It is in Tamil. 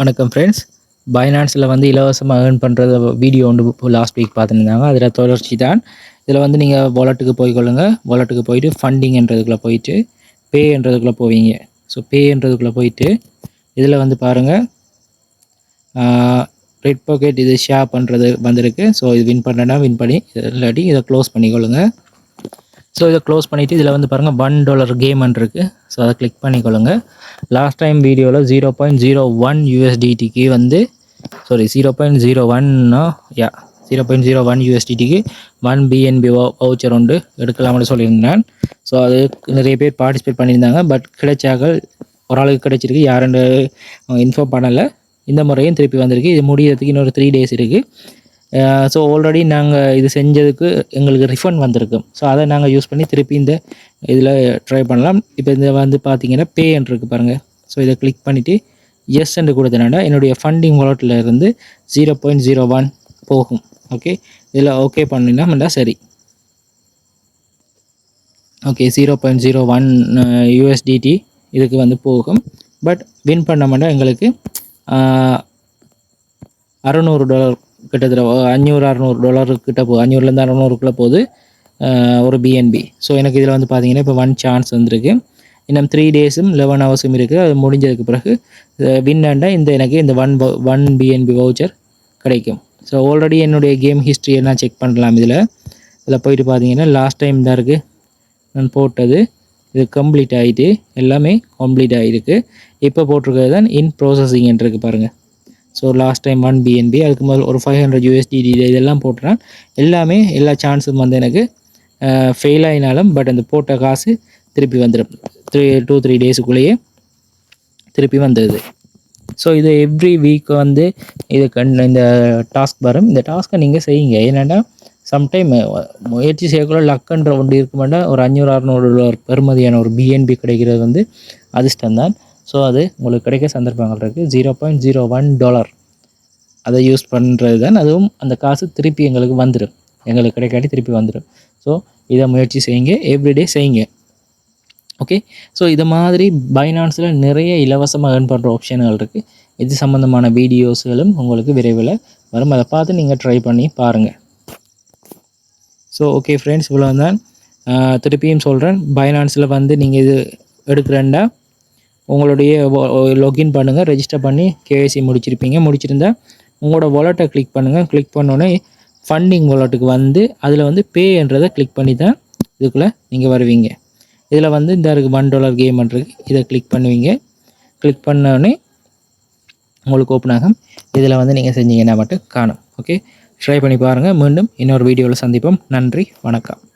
வணக்கம் ஃப்ரெண்ட்ஸ் பைனான்ஸில் வந்து இலவசமாக ஏர்ன் பண்ணுறது வீடியோ ஒன்று லாஸ்ட் வீக் பார்த்துருந்தாங்க. அதில் தொடர்ச்சி தான். இதில் வந்து நீங்கள் வாலெட்டுக்கு போய்க்கொள்ளுங்க வாலெட்டுக்கு போயிட்டு ஃபண்டிங்ன்றதுக்குள்ளே போயிட்டு பேன்றதுக்குள்ளே போவீங்க. ஸோ பேன்றதுக்குள்ளே போயிட்டு இதில் வந்து பாருங்கள் ரெட் பாக்கெட் இது ஷேர் பண்ணுறது வந்திருக்கு. ஸோ இது வின் பண்ணனா வின் பண்ணி இல்லாட்டி இதை க்ளோஸ் பண்ணிக்கொள்ளுங்க. ஸோ இதை க்ளோஸ் பண்ணிவிட்டு இதில் வந்து பாருங்கள் ஒன் டாலர் கேம்னு இருக்குது ஸோ அதை கிளிக் பண்ணிக்கொள்ளுங்க. லாஸ்ட் டைம் வீடியோவில் ஜீரோ பாயிண்ட் ஜீரோ ஒன் யூஎஸ்டிடிக்கு வந்து சாரி ஜீரோ பாயிண்ட் ஜீரோ ஒன்னா யா ஜீரோ பாயிண்ட் ஜீரோ ஒன் யூஎஸ்டிடிக்கு ஒன் பிஎன்பி வவுச்சர் உண்டு எடுக்கலாம்னு சொல்லியிருந்தேன். ஸோ அது நிறைய பேர் பார்ட்டிசிபேட் பண்ணியிருந்தாங்க. பட் கிடைச்சாக ஒரு ஆளுக்கு கிடைச்சிருக்கு. யாருன்னு இன்ஃபார்ம் பண்ணலை. இந்த முறையும் திருப்பி வந்திருக்கு. இது முடியறதுக்கு இன்னொரு த்ரீ டேஸ் இருக்குது ஸோ ஆல்ரெடி நாங்கள் இது செஞ்சதுக்கு எங்களுக்கு ரிஃபண்ட் வந்திருக்கு. ஸோ அதை நாங்கள் யூஸ் பண்ணி திருப்பி இந்த இதில் ட்ரை பண்ணலாம். இப்போ இந்த வந்து பார்த்தீங்கன்னா பே இருக்குது பாருங்கள் ஸோ இதை கிளிக் பண்ணிவிட்டு எஸ் என்று கொடுத்தனால என்னுடைய ஃபண்டிங் வாலெட்டில் இருந்து ஜீரோ பாயிண்ட் ஜீரோ ஒன் போகும். ஓகே இதில் ஓகே பண்ணினா சரி. Okay zero point zero one USDT இதுக்கு வந்து போகும். பட் வின் பண்ண மாட்டோம் எங்களுக்கு அறநூறு டாலர் கிட்டத்தட்ட அஞ்சூறு அறநூறு டாலர் கிட்ட போ அஞ்சூறுலேருந்து அறநூறுக்குள்ளே போகுது. ஒரு பிஎன்பி ஸோ எனக்கு இதில் வந்து பார்த்தீங்கன்னா இப்போ ஒன் சான்ஸ் வந்திருக்கு. இன்னும் த்ரீ டேஸும் லெவன் ஹவர்ஸும் இருக்குது. அது முடிஞ்சதுக்கு பிறகு வின் ஆண்டால் இந்த எனக்கு இந்த ஒன் ஒன் பிஎன்பி வவுச்சர் கிடைக்கும். ஸோ ஆல்ரெடி என்னுடைய கேம் ஹிஸ்ட்ரி எல்லாம் செக் பண்ணலாம் இதில். இதில் போயிட்டு பார்த்தீங்கன்னா லாஸ்ட் டைம் தான் இருக்குது நான் போட்டது. இது கம்ப்ளீட் ஆகிட்டு எல்லாமே கம்ப்ளீட் ஆகிருக்கு இப்போ போட்டிருக்கிறது தான் இன் ப்ராசஸிங்ன்றிருக்கு இருக்குது பாருங்கள் so last time one BNB அதுக்கு முதல் ஒரு ஃபைவ் ஹண்ட்ரட் யூஎஸ்டிடி இதெல்லாம் போட்டுறேன். எல்லாமே எல்லா சான்ஸும் வந்து எனக்கு ஃபெயில் ஆகினாலும் பட் அந்த போட்ட காசு திருப்பி வந்துடும் த்ரீ டூ த்ரீ டேஸுக்குள்ளேயே திருப்பி வந்துடுது ஸோ இது எவ்ரி வீக் வந்து இது கண் இந்த டாஸ்க் வரும். இந்த டாஸ்க்கை நீங்கள் செய்யுங்க. ஏன்னா சம்டைம் முயற்சி செய்யக்குள்ள லக்குன்ற ஒன்று இருக்க ஒரு அஞ்சூறு அறநூறு பெருமதியான ஒரு பிஎன்பி கிடைக்கிறது வந்து அதிர்ஷ்டம் தான் ஸோ அது உங்களுக்கு கிடைக்க சந்தர்ப்பங்கள் இருக்குது zero point zero one dollar அதை யூஸ் பண்ணுறது தான் அதுவும் அந்த காசு திருப்பி எங்களுக்கு வந்துடும் எங்களுக்கு கிடைக்காட்டி திருப்பி வந்துடும் ஸோ இதை முயற்சி செய்யுங்க. எவ்ரிடே செய்யுங்க. ஓகே ஸோ இது மாதிரி பைனான்ஸில் நிறைய இலவசமாக ஏர்ன் பண்ணுற ஆப்ஷன்கள் இருக்குது இது சம்மந்தமான வீடியோஸ்களும் உங்களுக்கு விரைவில் வரும். அதை பார்த்து நீங்கள் ட்ரை பண்ணி பாருங்கள் ஸோ ஓகே ஃப்ரெண்ட்ஸ் இவ்வளோ தான் திருப்பியும் சொல்கிறேன் பைனான்ஸில் வந்து நீங்கள் இது எடுக்கிறேன்டா. உங்களுடைய லாகின் பண்ணுங்கள் ரெஜிஸ்டர் பண்ணி கேஐசி முடிச்சிருப்பீங்க. முடிச்சிருந்தா உங்களோட வாலெட்டை கிளிக் பண்ணுங்கள் கிளிக் பண்ணோன்னே ஃபண்டிங் வாலெட்டுக்கு வந்து அதில் வந்து பேன்றதை கிளிக் பண்ணி தான் இதுக்குள்ளே நீங்கள் வருவீங்க. இதில் வந்து இந்த இருக்குது ஒன் டாலர் கேம் இருக்குது இதை கிளிக் பண்ணுவீங்க. கிளிக் பண்ணோடனே உங்களுக்கு ஓப்பன் ஆகும். இதில் வந்து நீங்கள் செஞ்சீங்கன்னா மட்டும் காணும். ஓகே ட்ரை பண்ணி பாருங்கள் மீண்டும் இன்னொரு வீடியோவில் சந்திப்போம். நன்றி. வணக்கம்.